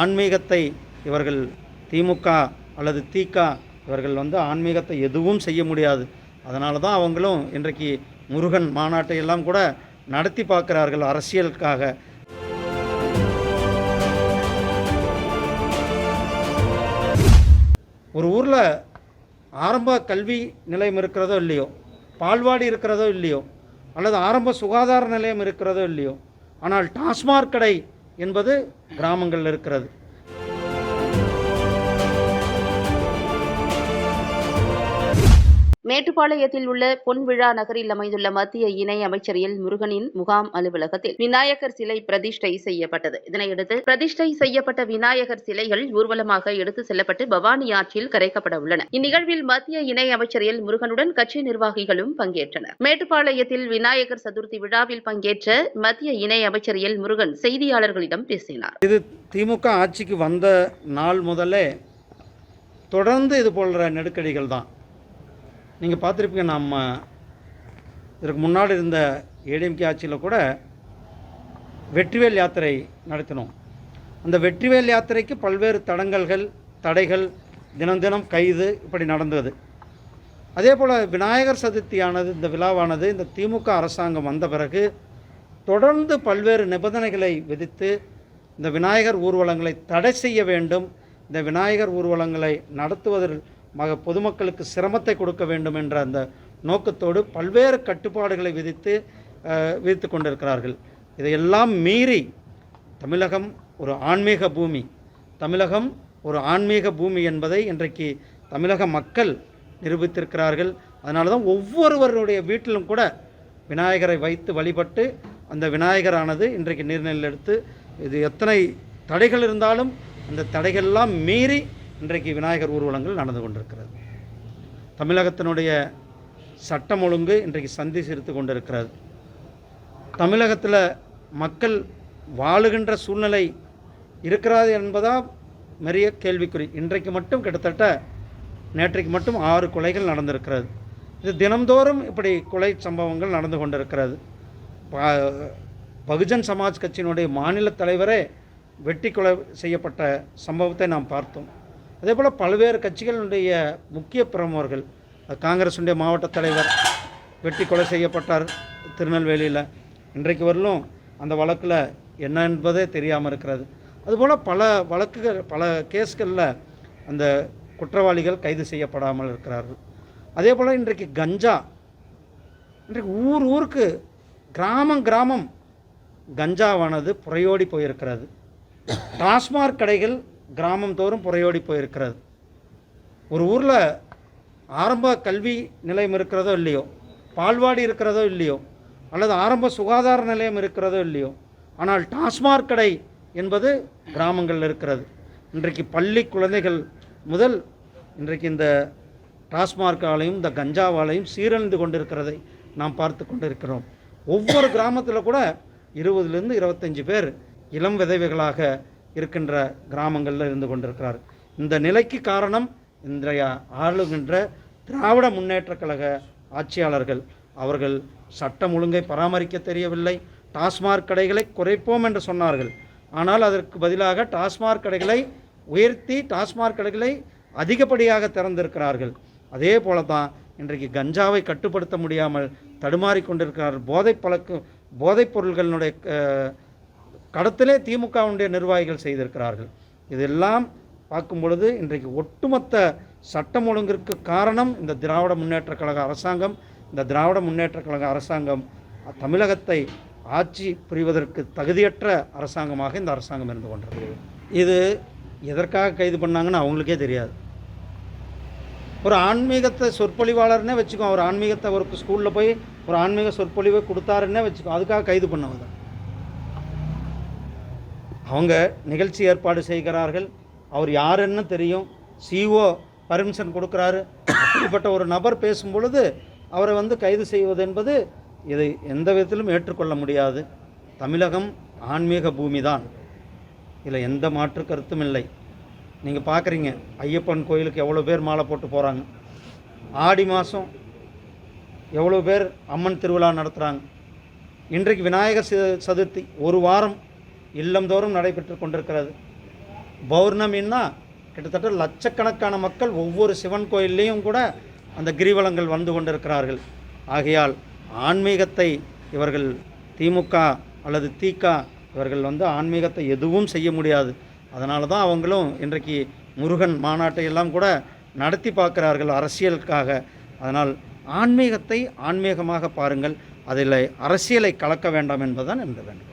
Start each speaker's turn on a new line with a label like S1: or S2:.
S1: ஆன்மீகத்தை இவர்கள் திமுக அல்லது திக இவர்கள் வந்து ஆன்மீகத்தை எதுவும் செய்ய முடியாது. அதனால தான் அவங்களும் இன்றைக்கு முருகன் மாநாட்டை எல்லாம் கூட நடத்தி பார்க்கிறார்கள் அரசியலுக்காக. ஒரு ஊரில் ஆரம்ப கல்வி நிலையம் இருக்கிறதோ இல்லையோ பால்வாடி இருக்கிறதோ இல்லையோ அல்லது ஆரம்ப சுகாதார நிலையம் இருக்கிறதோ இல்லையோ ஆனால் டாஸ்மாக் கடை என்பது கிராமங்களில் இருக்கிறது.
S2: மேட்டுப்பாளையத்தில் உள்ள பொன்விழா நகரில் அமைந்துள்ள மத்திய இணை அமைச்சர் எல் முருகனின் முகாம் அலுவலகத்தில் விநாயகர் சிலை பிரதிஷ்டை செய்யப்பட்டது. இதனையடுத்து பிரதிஷ்டை செய்யப்பட்ட விநாயகர் சிலைகள் ஊர்வலமாக எடுத்து செல்லப்பட்டு பவானி ஆற்றில் கரைக்கப்பட உள்ளன. இந்நிகழ்வில் மத்திய இணை அமைச்சர் எல் முருகனுடன் கட்சி நிர்வாகிகளும் பங்கேற்றனர். மேட்டுப்பாளையத்தில் விநாயகர் சதுர்த்தி விழாவில் பங்கேற்ற மத்திய இணை அமைச்சர் எல் முருகன் செய்தியாளர்களிடம் பேசினார்.
S1: இது திமுக ஆட்சிக்கு வந்த நாள் முதலே தொடர்ந்து இது போன்ற நெருக்கடிகள் தான். நீங்கள் பார்த்துருப்பீங்க நம்ம இதற்கு முன்னாடி இருந்த ஏடிஎம்கே ஆட்சியில் கூட வெற்றிவேல் யாத்திரை நடத்தினோம். அந்த வெற்றிவேல் யாத்திரைக்கு பல்வேறு தடங்கல்கள் தடைகள் தினம் தினம் கைது இப்படி நடந்தது. அதே போல் விநாயகர் சதுர்த்தியானது இந்த விழாவானது இந்த திமுக அரசாங்கம் வந்த பிறகு தொடர்ந்து பல்வேறு நிபந்தனைகளை விதித்து இந்த விநாயகர் ஊர்வலங்களை தடை செய்ய வேண்டும். இந்த விநாயகர் ஊர்வலங்களை நடத்துவதில் மக பொதுமக்களுக்கு சிரமத்தை கொடுக்க வேண்டும் என்ற அந்த நோக்கத்தோடு பல்வேறு கட்டுப்பாடுகளை விதித்து விதித்து கொண்டிருக்கிறார்கள். இதையெல்லாம் மீறி தமிழகம் ஒரு ஆன்மீக பூமி. தமிழகம் ஒரு ஆன்மீக பூமி என்பதை இன்றைக்கு தமிழக மக்கள் நிரூபித்திருக்கிறார்கள். அதனால தான் ஒவ்வொருவருடைய வீட்டிலும் கூட விநாயகரை வைத்து வழிபட்டு அந்த விநாயகரானது இன்றைக்கு நீர்நிலை எடுத்து இது எத்தனை தடைகள் இருந்தாலும் அந்த தடைகள்லாம் மீறி இன்றைக்கு விநாயகர் ஊர்வலங்கள் நடந்து கொண்டிருக்கிறது. தமிழகத்தினுடைய சட்டம் ஒழுங்கு இன்றைக்கு சந்தி சிரித்து கொண்டிருக்கிறது. தமிழகத்தில் மக்கள் வாழுகின்ற சூழ்நிலை இருக்கிறாது என்பதா நிறைய கேள்விக்குறி. இன்றைக்கு மட்டும் கிட்டத்தட்ட நேற்றைக்கு மட்டும் ஆறு கொலைகள் நடந்திருக்கிறது. இது தினம்தோறும் இப்படி கொலை சம்பவங்கள் நடந்து கொண்டிருக்கிறது. பகுஜன் சமாஜ் கட்சியினுடைய மாநில தலைவரே வெட்டி கொலை செய்யப்பட்ட சம்பவத்தை நாம் பார்த்தோம். அதே போல் பல்வேறு கட்சிகளுடைய முக்கிய பிரமுகர்கள் காங்கிரஸுடைய மாவட்ட தலைவர் வெட்டி கொலை செய்யப்பட்டார் திருநெல்வேலியில். இன்றைக்கு வரலும் அந்த வழக்கில் என்ன என்பதே தெரியாமல் இருக்கிறது. அதுபோல் பல வழக்குகள் பல கேஸ்களில் அந்த குற்றவாளிகள் கைது செய்யப்படாமல் இருக்கிறார்கள். அதே போல் இன்றைக்கு கஞ்சா இன்றைக்கு ஊர் ஊருக்கு கிராமம் கிராமம் கஞ்சாவானது புறையோடி போயிருக்கிறது. டாஸ்மாக் கடைகள் கிராமம் தோறும் புறையோடி போயிருக்கிறது. ஒரு ஊரில் ஆரம்ப கல்வி நிலையம் இருக்கிறதோ இல்லையோ பால்வாடி இருக்கிறதோ இல்லையோ அல்லது ஆரம்ப சுகாதார நிலையம் இருக்கிறதோ இல்லையோ ஆனால் டாஸ்மாக் கடை என்பது கிராமங்களில் இருக்கிறது. இன்றைக்கு பள்ளி குழந்தைகள் முதல் இன்றைக்கு இந்த டாஸ்மாக் ஆலையும் இந்த கஞ்சாவாலையும் சீரழிந்து கொண்டிருக்கிறதை நாம் பார்த்து கொண்டிருக்கிறோம். ஒவ்வொரு கிராமத்தில் கூட இருபதுலேருந்து இருபத்தஞ்சு பேர் இளம் விதவைகளாக இருக்கின்ற கிராமங்களில் இருந்து கொண்டிருக்கிறார். இந்த நிலைக்கு காரணம் இன்றைய ஆளுகின்ற திராவிட முன்னேற்ற கழக ஆட்சியாளர்கள். அவர்கள் சட்டம் ஒழுங்கை பராமரிக்க தெரியவில்லை. டாஸ்மாக் கடைகளை குறைப்போம் என்று சொன்னார்கள். ஆனால் அதற்கு பதிலாக டாஸ்மாக் கடைகளை உயர்த்தி டாஸ்மாக் கடைகளை அதிகப்படியாக திறந்திருக்கிறார்கள். அதே போல தான் இன்றைக்கு கஞ்சாவை கட்டுப்படுத்த முடியாமல் தடுமாறி கொண்டிருக்கிறார்கள் போதை பழக்க போதைப் பொருள்களினுடைய கடத்திலே திமுகவுடைய நிர்வாகிகள் செய்திருக்கிறார்கள். இதெல்லாம் பார்க்கும் பொழுது இன்றைக்கு ஒட்டுமொத்த சட்டம் ஒழுங்கிற்கு காரணம் இந்த திராவிட முன்னேற்றக் கழக அரசாங்கம். இந்த திராவிட முன்னேற்றக் கழக அரசாங்கம் தமிழகத்தை ஆட்சி புரிவதற்கு தகுதியற்ற அரசாங்கமாக இந்த அரசாங்கம் இருந்து கொண்டிருக்கிறது இது எதற்காக கைது பண்ணாங்கன்னு அவங்களுக்கே தெரியாது. ஒரு ஆன்மீகத்தை சொற்பொழிவாளர்னே வச்சுக்கோ ஒரு ஆன்மீகத்தை ஒரு ஸ்கூலில் போய் ஒரு ஆன்மீக சொற்பொழிவை கொடுத்தாருன்னே வச்சுக்கோ அதுக்காக கைது பண்ணவங்க. அவங்க நிகழ்ச்சி ஏற்பாடு செய்கிறார்கள். அவர் யாருன்னு தெரியும். சிஓ பர்மிஷன் கொடுக்குறாரு. அப்படிப்பட்ட ஒரு நபர் பேசும் பொழுது அவரை வந்து கைது செய்வது என்பது இதை எந்த விதத்திலும் ஏற்றுக்கொள்ள முடியாது. தமிழகம் ஆன்மீக பூமி தான் இதில் எந்த மாற்று கருத்தும் இல்லை. நீங்கள் பார்க்குறீங்க ஐயப்பன் கோயிலுக்கு எவ்வளோ பேர் மாலை போட்டு போகிறாங்க ஆடி மாதம் எவ்வளோ பேர் அம்மன் திருவிழா நடத்துகிறாங்க இன்றைக்கு விநாயகர் சதுர்த்தி ஒரு வாரம் இல்லந்தோறும் நடைபெற்று கொண்டிருக்கிறது. பௌர்ணமின்னா கிட்டத்தட்ட லட்சக்கணக்கான மக்கள் ஒவ்வொரு சிவன் கோயில்லையும் கூட அந்த கிரிவலங்கள் வந்து கொண்டிருக்கிறார்கள். ஆகையால் ஆன்மீகத்தை இவர்கள் திமுக அல்லது திக இவர்கள் வந்து ஆன்மீகத்தை எதுவும் செய்ய முடியாது. அதனால தான் அவங்களும் இன்றைக்கு முருகன் மாநாட்டை எல்லாம் கூட நடத்தி பார்க்கிறார்கள் அரசியலுக்காக. அதனால் ஆன்மீகத்தை ஆன்மீகமாக பாருங்கள். அதில் அரசியலை கலக்க வேண்டாம் என்பதுதான் இந்த வேண்டும்